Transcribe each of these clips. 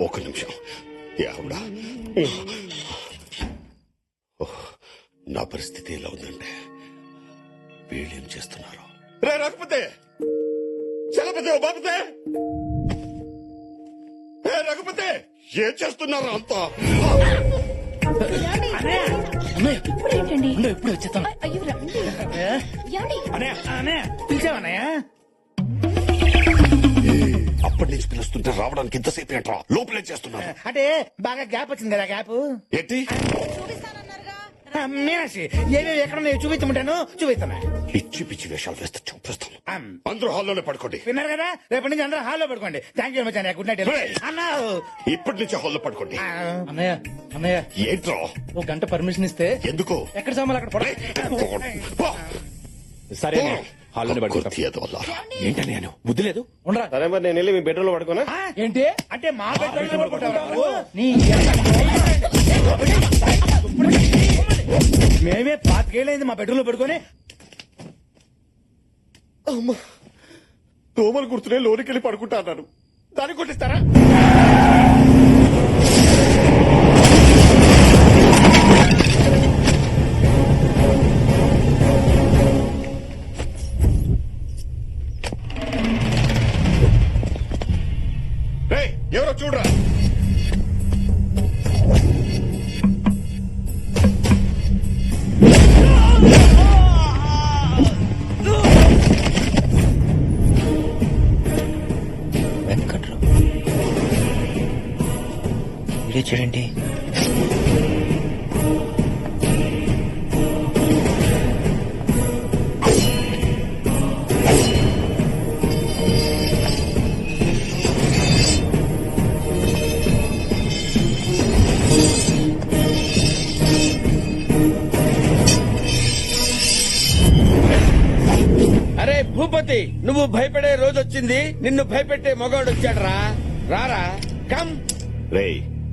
ఒక నిమిషం. యావుడా ఓహ్, నా పరిస్థితి ఎలా ఉందంటే వీళ్ళేం చేస్తున్నారు? రే రఘుపతి చలపతి బాపతే! ఏ రఘుపతి ఏం చేస్తున్నారు అంతా? ఇప్పుడు వచ్చేస్తాను అయ్యో రండి. అప్పటి నుంచి పిలుస్తుంటే రావడానికి ఇంతసేపు ఏంట్రా లోపలే చేస్తున్నారు అంటే బాగా గ్యాప్ వచ్చింది కదా గ్యాప్? ఏంటి? మీనాక్షి ఏమేమి ఎక్కడ చూపించమంటాను చూపిస్తాను. పిచ్చి పిచ్చి వేషాలు వేస్తే చూపిస్తాను. అందరూ హాల్లోనే పడుకోండి. విన్నారు కదా? రేపటి నుంచి అందరూ హాల్లో పడుకోండి. థ్యాంక్ యూ మచ్ అన్నయ్య. Good night! అన్నా! ఇప్పటి నుంచి హాల్లో పడుకోండి. అన్నయ్య అన్నయ్య. ఏంట్రా? ఒక గంట పర్మిషన్ ఇస్తే ఎందుకు? ఎక్కడ సామాన్లు అక్కడ పడ. సరే. హాల్లోనే. ఏంటని నేను బుద్ధి లేదు? ఉండరా? సరే మరి నేను వెళ్ళి మీ బెడ్రూమ్లో పడుకోనా? ఏంటి? అంటే మా బెడ్రూమ్లో పడుకుంటావా? నువ్వు? నీ మేమే పాతికేళ్ళైంది మా బెడ్రూమ్లో పడుకొని. దోమలు గుర్తునే లోనికి వెళ్ళి పడుకుంటా అన్నాడు దాన్ని కొట్టిస్తారా? వీడియో చూడండి. అరే భూపతి నువ్వు భయపడే రోజు వచ్చింది నిన్ను భయపెట్టే మగవాడు వచ్చాడు రారా. కమ్. రేయ్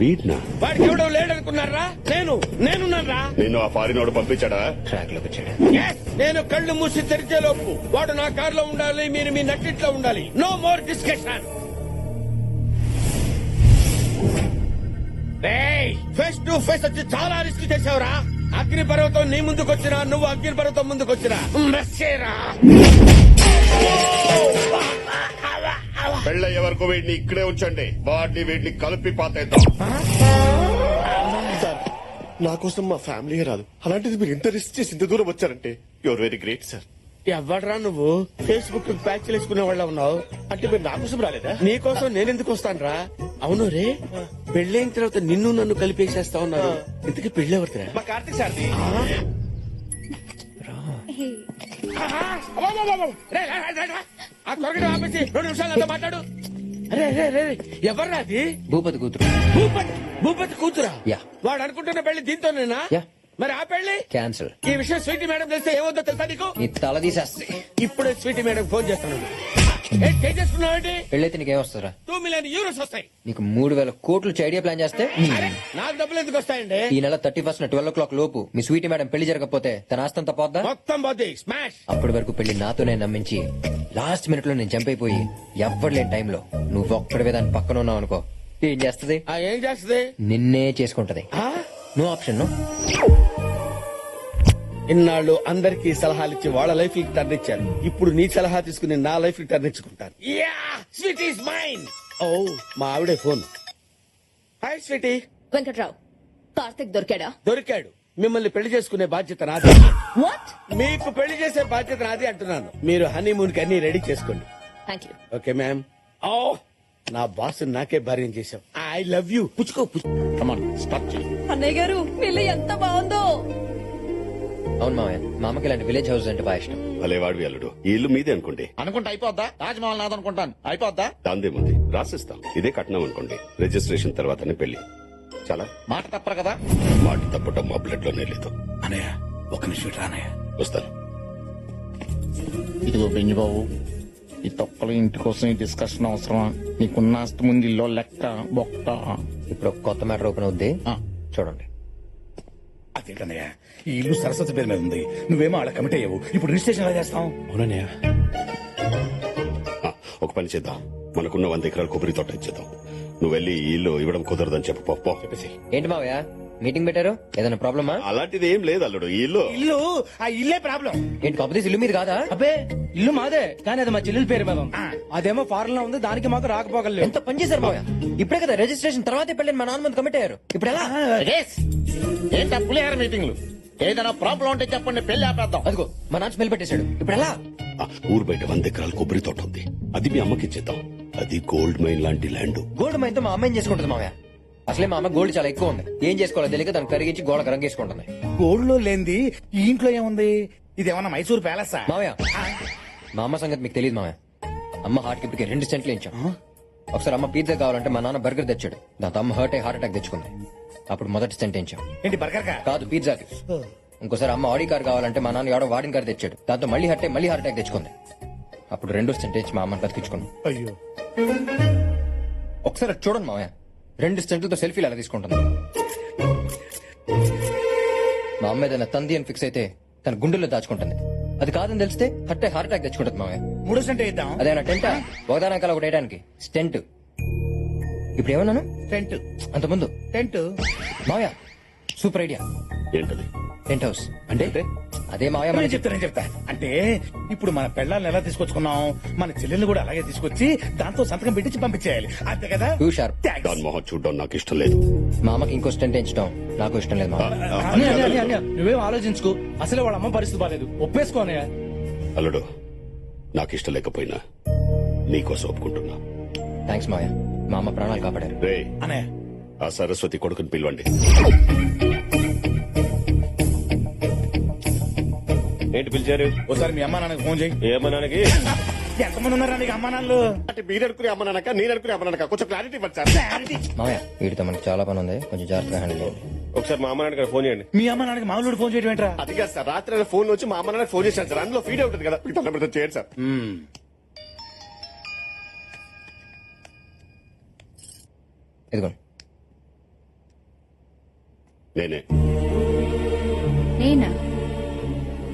వీడ్నా? వాడికి ఎవడో లేడనుకున్నారా? నేను నేనున్నారా నిన్ను ఆ ఫారినోడు పంపించాడా? ట్రాక్లోకి వచ్చాడు. Yes! నేను కళ్ళు మూసి తెరిచే లోపు వాడు నా కారులో ఉండాలి మీరు మీ నట్టిట్లో ఉండాలి. No more discussion face to face వచ్చి చాలా రిస్క్ చేసావురా అగ్ని పర్వతం నీ ముందుకు వచ్చినా నువ్వు అగ్ని పర్వతం ముందుకు వచ్చినా మెస్సేరా వరకు వీడిని ఇక్కడే ఉంచండి. వాడిని వీడిని కలిపి పాతేద్దాం. సార్ నా కోసం మా ఫ్యామిలీ రాదు. అలాంటిది మీరు ఇంత రిస్క్ చేసి ఇంత దూరం వచ్చారంటే? యువర్ వెరీ గ్రేట్ సార్ ఎవడ్రా నువ్వు? ఫేస్బుక్ ప్యాచ్ వేసుకునే వాళ్ళ ఉన్నావు. అంటే మీరు నా కోసం రాలేదా? నీ కోసం నేనెందుకు వస్తానురా? అవును రే. పెళ్ళైన తర్వాత నిన్ను నన్ను కలిపేసేస్తా ఉన్నారు. ఇంతకీ పెళ్ళెవరిదిరా మా కార్తీక్ సార్ది. ఆ? త్వరగా ఆపేసి రెండు నిమిషాలు మాట్లాడు. అరే అరే అరే అరే, ఎవర్రా అది? భూపతి కూతురు. భూపతి భూపతి కూతురా? యా. వాడు అనుకుంటున్న పెళ్ళి దీంతోనేనా? యా. మరి ఆ పెళ్ళి? క్యాన్సిల్ ఈ విషయం స్వీటీ మేడం తెలిస్తే ఏమవుతుందో తెలుసా నీకు? నీ తల తీసేస్తే. ఇప్పుడే స్వీటీ మేడం ఫోన్ చేస్తాను. చేసుకున్నావేంటి పెళ్ళైతే నీకేం టూ మిలియన్ యూరోస్ వస్తాయి. నీకు మూడు వేల కోట్లు ఐడియా ప్లాన్ చేస్తే నాకు డబ్బులు ఎందుకు వస్తాయండి? ఈ నెల thirty first twelve o'clock లోపు మీ స్వీటీ మేడం పెళ్ళి జరగకపోతే తన ఆస్తంతా పోద్దా? మొత్తం పోద్ది. స్మాష్ అప్పటి వరకు పెళ్ళి నాతోనే నమ్మించి లాస్ట్ మినిట్లో నేను చంపైపోయి ఎవ్వరు లేని టైంలో నువ్వు ఒక్కడివే దాని పక్కన ఉన్నావు అనుకో. ఏం చేస్తది? ఏం చేస్తుంది? నిన్నే చేసుకుంటది? నో ఆప్షన్ నో ఇన్నాళ్ళు అందరికీ సలహాలు ఇచ్చి వాళ్ళ లైఫ్కి టర్న్ ఇచ్చారు ఇప్పుడు నీ సలహా తీసుకుని నా లైఫ్కి టర్న్ ఇచ్చుకుంటాను యా స్వీట్ ఈస్ మైన్ ఓ మా ఆవిడే phone. Hi sweetie. Venkatrao Karthik దొరికాడా? దొరికాడు. మిమ్మల్ని పెళ్ళి చేసుకునే బాధ్యత నాది వాట్ మీకు పెళ్ళి చేసే బాధ్యత నాది అంటున్నాను. మీరు హనీమూన్కి అన్ని రెడీ చేసుకోండి. Thank you okay ma'am. ఓ నా బాస్ నాకే భార్యం చేశావు. I love you. పుచ్చుకో పుచ్చుకో. అన్నయ్య గారు పిల్ల ఎంత బాగుందో. అవును మామయ్య మా అమ్మకి ఇలాంటి విలేజ్ హౌస్ అంటే బాగా ఇష్టం. భలే వాడివి అల్లుడు. ఈ ఇల్లు మీదే అనుకోండి. అనుకుంటా అయిపోద్దా? తాజ్మహల్ నాది అనుకుంటాను. అయిపోద్దా? దాందేముంది రాసిస్తాం. ఇదే కట్నం అనుకోండి. రిజిస్ట్రేషన్ తర్వాతనే పెళ్ళి చాలా? మాట తప్పరు కదా? మాట తప్పటం మా బ్లడ్లోనే లేదు. అనయ్య ఒక నిమిషం ఇటు రా అన్నయ్య వస్తాను. ఇదిగో బెంజి బాబు ఈ తొక్కల ఇంటి కోసం ఈ డిస్కషన్ అవసరమా? నీకున్న ఆస్తి ముందు ఇల్లు లెక్క బొక్క. ఇప్పుడు ఒక కొత్త మ్యాటర్ ఓపెన్ అవుద్ది. ఆ. చూడండి. అదేంటన్నయ్య? ఈ ఇల్లు సరస్వతి పేరు మీద ఉంది. నువ్వేమో అలా కమిట్ అయ్యావు. ఇప్పుడు రిజిస్ట్రేషన్ ఎలా చేస్తాం అవునన్నయ్య. ఒక పని చేద్దాం. మనకున్న వంద ఎకరాల కొబ్బరి తోట ఇచ్చేద్దాం. నువ్వు వెళ్ళి ఈ ఇల్లు ఇవ్వడం కుదరదని చెప్పు. పో, పో. చెప్పేసి. ఏంటి మావయ్య? మీటింగ్ పెట్టారు? ఏదైనా ప్రాబ్లమా? అలాంటిది ఏం లేదు అల్లుడు ఈ ఇల్లు. ఇల్లు? ఆ ఇల్లే ప్రాబ్లం. ఏంటి కాకపోతే ఇల్లు మీద కాదా? అబ్బే ఇల్లు మాదే కానీ అది మా చెల్లెల పేరు మీద ఉంది. అదేమో ఫారెన్లో ఉంది దానికి మాకు రాకపోగలేదు ఎంత పని చేశారు ఇప్పుడే కదా రిజిస్ట్రేషన్ తర్వాతే పెళ్ళని మా నాన్న ముందు కమిట్ అయ్యారు. ఇప్పుడు ఎలా? ఏంటా పులిహార మీటింగ్లు ఏదైనా ప్రాబ్లం ఉంటే చెప్పండి పెళ్ళి ఆపేద్దాం. అదిగో మా నాన్న స్మెల్ పెట్టేశాడు. ఇప్పుడు ఎలా? ఆ, ఊరు బయట వంద ఎకరాల కొబ్బరి తోట ఉంది. అది మీ అమ్మకి ఇచ్చేద్దాం. అది గోల్డ్ మైన్ లాంటి ల్యాండ్ గోల్డ్ మైన్తో మా అమ్మాయిని చేసుకుంటుంది మావయ్య? అసలే మా అమ్మ గోల్డ్ చాలా ఎక్కువ ఉంది. ఏం చేసుకోవాలో తెలియక దాన్ని కరిగించి గోడకు రంగేసుకుంటుంది. గోల్డ్లో లేనిది ఈ ఇంట్లో ఏముంది? ఇది ఏమన్నా మైసూర్ ప్యాలెస్? మావయ్య మా అమ్మ సంగతి మీకు తెలియదు మావయ్య. అమ్మ హార్ట్కి రెండు సెంట్లు ఇచ్చాం. ఒకసారి అమ్మ పిజ్జా కావాలంటే మా నాన్న బర్గర్ తెచ్చాడు. దాంతో అమ్మ హర్ట్ అయ్యి హార్ట్ అటాక్ తెచ్చుకుంది. అప్పుడు మొదటి సెంట్ ఇచ్చాం ఏంటి బర్గర్ కాదు పిజ్జాకి ఇంకోసారి అమ్మ ఆడి కార్ కావాలంటే మా నాన్న ఎవడో వాడిన కార్ తెచ్చాడు. దాంతో మళ్ళీ హర్ట్ మళ్ళీ హార్ట్ అటాక్ తెచ్చుకుంది. అప్పుడు రెండు సెంట్ ఇచ్చి మా అమ్మని బతికించుకున్నాం. అయ్యో. ఒకసారి చూడండి మావయ్య. రెండు సెంట్లతో సెల్ఫీలు ఎలా తీసుకుంటుంది. మా అమ్మ ఏదైనా తంది అని ఫిక్స్ అయితే తన గుండెల్లో దాచుకుంటుంది. అది కాదని తెలిస్తే హట్టే హార్ట్ అటాక్ తెచ్చుకుంటుంది మావయ్య. మూడో సెంట్ ఇద్దాం అదేనా టెంట్? ఒకదానకాల ఒకటి వేయడానికి. స్టెంట్. ఇప్పుడు ఏమన్నాను? టెంట్ అంత ముందు. టెంట్ మావయ్య సూపర్ ఐడియా. ఏంటది? Tent house. అంటే? అదే మావయ్య నేను మన చెప్తా నేను చెప్తా. అంటే ఇప్పుడు మన పెళ్ళాలను ఎలా తీసుకొచ్చుకున్నాం? మన చెల్లెల్ని కూడా అలాగే తీసుకొచ్చి దాంతో సంతకం పెట్టించి పంపించేయాలి. అంతే కదా? Two sharp Thanks. దాని మొహం చూడడం నాకు ఇష్టం లేదు. మా అమ్మకి ఇంకో స్టెంట్ ఎంచడం నాకు ఇష్టం లేదు మావయ్య అన్నయ్య, అన్నయ్య, అన్నయ్య, అన్నయ్య, నువ్వేం ఆలోచించుకో. అసలే వాళ్ళ అమ్మ పరిస్థితి బాలేదు. ఒప్పేసుకో అన్నయ్య. అల్లుడు నాకు ఇష్టం లేకపోయినా నీకోసం ఒప్పుకుంటున్నా. థ్యాంక్స్ మావయ్య. మా అమ్మ ప్రాణాలు కాపాడారు. రే అనే ఆ సరస్వతి కొడుకుని పిలవండి. ఏంటి పిలిచారు? ఒకసారి మీ అమ్మా నాన్నకి ఫోన్ చేయి. ఏమన్నానికి ఎంతమంది ఉన్నారా నీకు అమ్మా నాన్నలు? అంటే మీరు అనుకునే అమ్మనక నేను అనుకునే అమ్మనక కొంచెం క్లారిటీ ఇవ్వండి సార్. వీటితో మనకి చాలా పని ఉంది. కొంచెం జాగ్రత్తగా హ్యాండిల్ చేయండి. ఒకసారి మా అమ్మ నాన్నకి ఫోన్ చేయండి. మీ అమ్మ నాన్నకి మామూలు ఫోన్ చేయడం ఏంట్రా? అది కాదు సార్ రాత్రి ఫోన్ వచ్చి మా అమ్మ నాన్న ఫోన్ చేశాను సార్. అందులో ఫీడ్ అవుతుంది కదా. మీకు దండం పెడితే చేయండి సార్. ఇదిగోండి. నేనే. నేనా?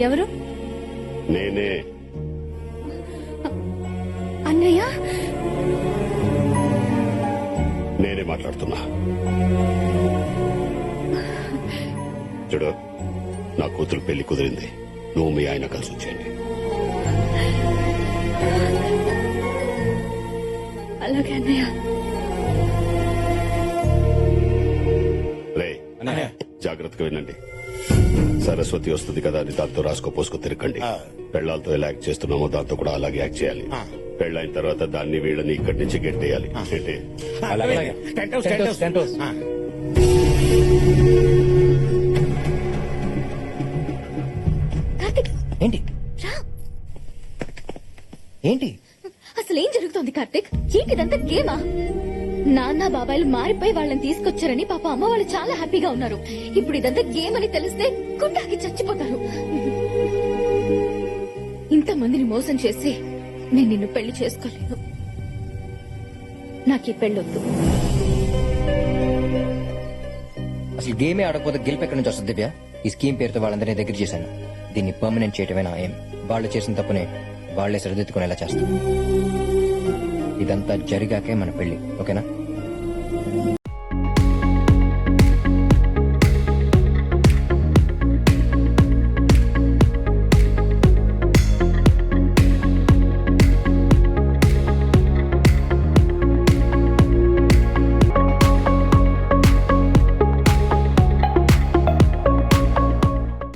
ఎవరు? నేనే. అన్నయ్య? నేనే మాట్లాడుతున్నా. చూడు నా కూతురు పెళ్ళి కుదిరింది. నువ్వు మీ ఆయన కలిసి వచ్చేయండి. అలాగే అన్నయ్య. జాగ్రత్తగా వినండి. సరస్వతి వస్తుంది కదా అని దాంతో రాసుకో పోసుకో తిరగండి. పెళ్ళాలతో ఎలా యాక్ట్ చేస్తున్నామో దాంతో కూడా అలాగే యాక్ట్ చేయాలి. పెళ్ళైన తర్వాత దాన్ని వీళ్ళని ఇక్కడి నుంచి గెట్టేయాలి. గెట్టే ఏంటి? రా. ఏంటి? అసలు ఏం జరుగుతోంది కార్తిక్? ఏంటిదంతా గేమా? నాన్న బాబాయిలు మారిపోయి వాళ్ళని తీసుకొచ్చారని పాప అమ్మ వాళ్ళు చాలా హ్యాపీగా ఉన్నారు. ఇప్పుడు ఇదంతా గేమ్ అని తెలిస్తే గుండాకి చచ్చిపోతారు. ఇంతమందిని మోసం చేసి నేను నిన్ను పెళ్ళి చేసుకోలేను. నాకు ఈ పెళ్ళొద్దు అసలు గేమే ఆడకపోతే గెలుపు ఎక్కడి నుంచి వస్తుంది దివ్య? ఈ స్కీమ్ పేరుతో వాళ్ళందరినీ దగ్గర చేశాను. దీన్ని పర్మనెంట్ చేయటమే నా ఏం వాళ్ళు చేసిన తప్పునే వాళ్ళే సరిదిద్దుకునేలా చేస్తాను ఇదంతా జరిగాకే మన పెళ్ళి ఓకేనా?